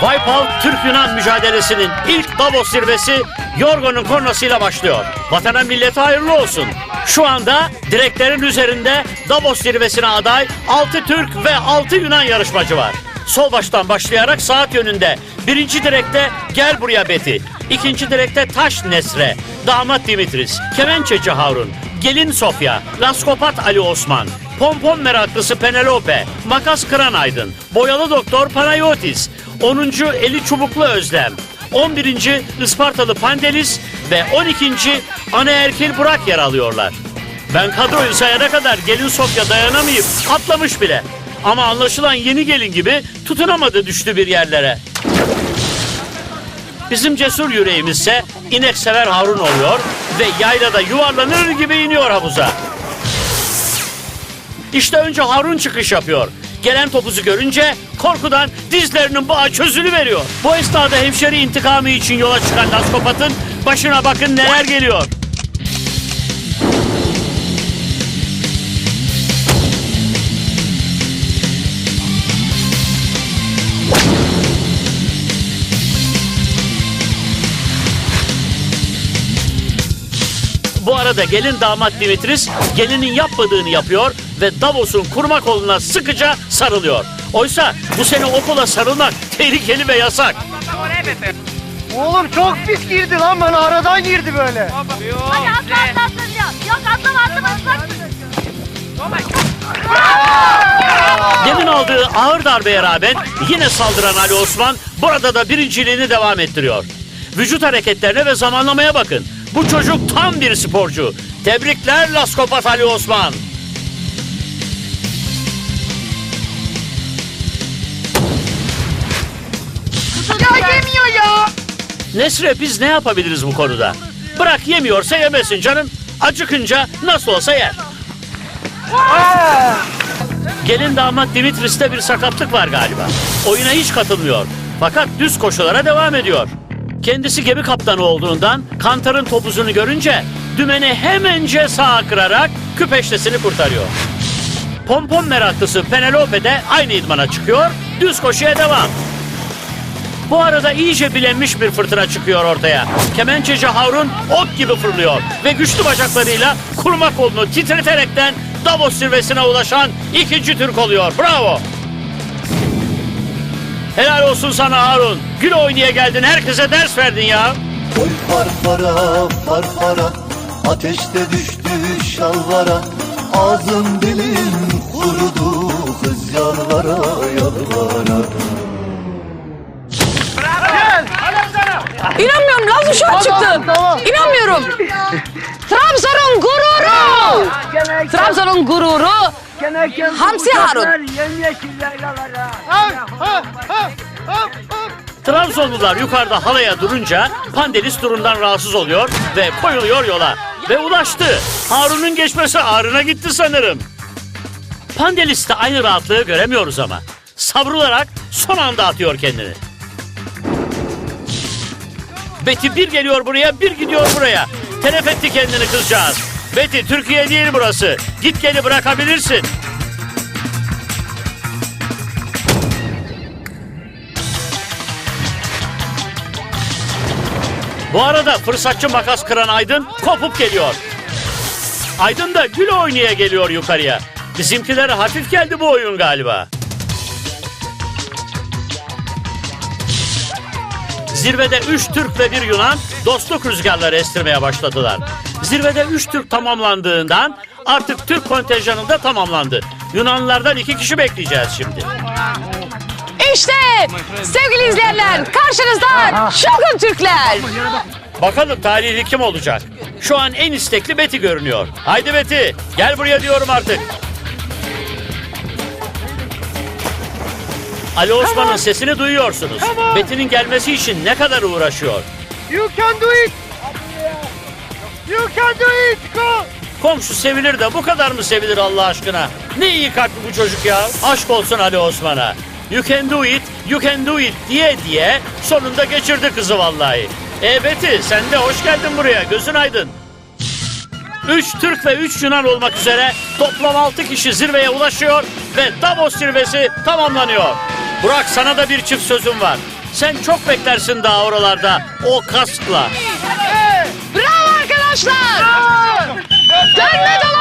Wipeout Türk-Yunan mücadelesinin ilk Davos zirvesi Yorgo'nun kornasıyla başlıyor. Vatana millete hayırlı olsun. Şu anda direklerin üzerinde Davos zirvesine aday 6 Türk ve 6 Yunan yarışmacı var. Sol baştan başlayarak saat yönünde. Birinci direkte gel buraya Beti. İkinci direkte taş Nesre. Damat Dimitris. Kemençeci Harun. Gelin Sofya. Laskopat Ali Osman. Pompon meraklısı Penelope. Makas Kıran Aydın. Boyalı Doktor Panayotis. 10. Eli Çubuklu Özlem. 11. Ispartalı Pandelis ve 12. Ana Erkil Burak yer alıyorlar. Ben kadroyu sayana kadar gelin Sofya dayanamayıp atlamış bile. Ama anlaşılan yeni gelin gibi tutunamadı düştü bir yerlere. Bizim cesur yüreğimizse inek sever Harun oluyor ve yaylada yuvarlanır gibi iniyor havuza. İşte önce Harun çıkış yapıyor. Gelen topuzu görünce korkudan dizlerinin bağı çözülü veriyor. Bu esnada hemşeri intikamı için yola çıkan Laskopat'ın başına bakın neler geliyor. Bu arada gelin damat Dimitris gelinin yapmadığını yapıyor ve Davos'un kurma koluna sıkıca sarılıyor. Oysa bu sene o kola sarılmak tehlikeli ve yasak. Oğlum çok pis girdi lan bana aradan girdi böyle. Hadi atla atla atla diyor. Yok atlama atlama ıslaksın. Demin aldığı ağır darbeye rağmen yine saldıran Ali Osman burada da birinciliğini devam ettiriyor. Vücut hareketlerine ve zamanlamaya bakın. Bu çocuk tam bir sporcu. Tebrikler Laskopat Ali Osman. Ya yemiyor ya. Nesre biz ne yapabiliriz bu konuda? Bırak yemiyorsa yemesin canım. Acıkınca nasıl olsa yer. Gelin damat Dimitris'te bir sakatlık var galiba. Oyuna hiç katılmıyor. Fakat düz koşulara devam ediyor. Kendisi gemi kaptanı olduğundan kantarın topuzunu görünce dümeni hemence sağa kırarak küpeştesini kurtarıyor. Pompon meraklısı Penelope de aynı idmana çıkıyor, düz koşuya devam. Bu arada iyice bilenmiş bir fırtına çıkıyor ortaya. Kemençeci Harun ok gibi fırlıyor ve güçlü bacaklarıyla kurma kolunu titreterekten Davos zirvesine ulaşan ikinci Türk oluyor. Bravo! Helal olsun sana Harun. Gül oynaya geldin, herkese ders verdin ya. Oy farfara farfara Ateşte düştü şalvara Ağzım dilim kurudu Kız yalvara yalvara İnanmıyorum Laz uşağı çıktı. tamam. İnanmıyorum. Trabzon'un gururu. Trabzon'un gururu. Hamsi Harun. Trabzonlular yukarıda halaya durunca Pandelis durumdan rahatsız oluyor ve koyuluyor yola. Ve ulaştı. Harun'un geçmesi ağrına gitti sanırım. Pandelis'te aynı rahatlığı göremiyoruz ama. Savrularak son anda atıyor kendini. Beti bir geliyor buraya, bir gidiyor buraya. Telef etti kendini kızcağız. Beti, Türkiye değil burası. Git geli bırakabilirsin. Bu arada fırsatçı makas kıran Aydın kopup geliyor. Aydın da gül oynaya geliyor yukarıya. Bizimkilere hafif geldi bu oyun galiba. Zirvede 3 Türk ve bir Yunan dostluk rüzgarları estirmeye başladılar. Zirvede 3 Türk tamamlandığından artık Türk kontenjanı da tamamlandı. Yunanlılardan iki kişi bekleyeceğiz şimdi. İşte sevgili izleyenler karşınızda Şokun Türkler. Bakalım talihli kim olacak? Şu an en istekli Beti görünüyor. Haydi Beti gel buraya diyorum artık. Ali Osman'ın sesini duyuyorsunuz. Beti'nin gelmesi için ne kadar uğraşıyor. You can do it. You can do it. Go. Komşu sevilir de bu kadar mı sevilir Allah aşkına? Ne iyi kalpli bu çocuk ya. Aşk olsun Ali Osman'a. You can do it, you can do it diye diye sonunda geçirdi kızı vallahi. E Beti sen de hoş geldin buraya gözün aydın. Üç Türk ve üç Yunan olmak üzere toplam altı kişi zirveye ulaşıyor ve Davos zirvesi tamamlanıyor. Burak sana da bir çift sözüm var. Sen çok beklersin daha oralarda o kaskla. Bravo arkadaşlar. Dönme dolan.